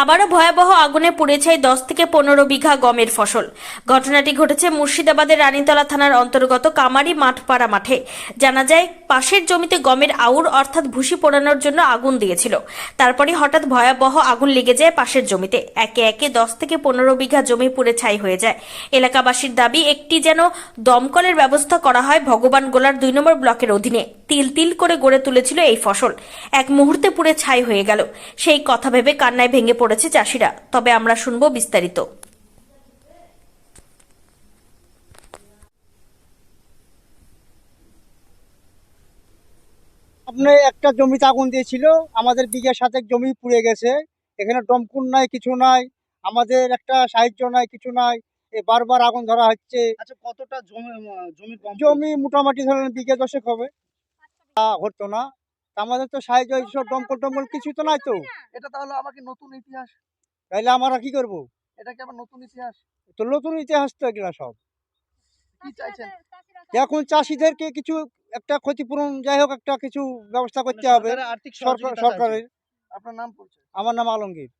আবারও ভয়াবহ আগুনে পুড়ে ছাই দশ থেকে পনেরো বিঘা গমের ফসল। ঘটনাটি ঘটেছে মুর্শিদাবাদের রানীতলা থানার অন্তর্গত কামারি মাঠপাড়া মাঠে। জানা যায়, পাশের জমিতে গমের আউর অর্থাৎ ভুসি পোড়ানোর জন্য আগুন দিয়েছিল। তারপরে হঠাৎ ভয়াবহ আগুন লেগে যায় পাশের জমিতে। একে একে দশ থেকে পনেরো বিঘা জমি পুড়ে ছাই হয়ে যায়। এলাকাবাসীর দাবি, একটি যেন দমকলের ব্যবস্থা করা হয় ভগবান গোলার দুই নম্বর ব্লকের অধীনে। তিল তিল করে গড়ে তুলেছিল এই ফসল। এক মুহূর্তে পুড়ে ছাই হয়ে গেল। সেই কথা ভেবে কান্নায় ভেঙে পড়েছে চাষিরা। তবে আমরা শুনব বিস্তারিত। আপনি একটা জমিতে আগুন দিয়েছিল আমাদের বিঘা সাথে জমি পুড়ে গেছে। এখানে দমকুন নাই কিছু নাই আমাদের একটা সাহায্য নাই কিছু নাই। বারবার আগুন ধরা হচ্ছে। আচ্ছা কতটা জমি জমি মোটামুটি ধরেন বিঘা দশেক হবে। হতো না। আমাদের তো সাহায্য এইসব দমকল টমকল কিছু তো নাই তো। এটা তাহলে আমাকে নতুন ইতিহাস। তাইলে আমরা কি করব? এটা কি আবার নতুন ইতিহাস? তো নতুন ইতিহাস তো এগুলা সব। কি চাইছেন? এখন চাষিদেরকে কিছু একটা ক্ষতিপূরণ যাই হোক একটা কিছু ব্যবস্থা করতে মানে হবে। সরকারের। আপনার নাম আমার নাম আলমগীর।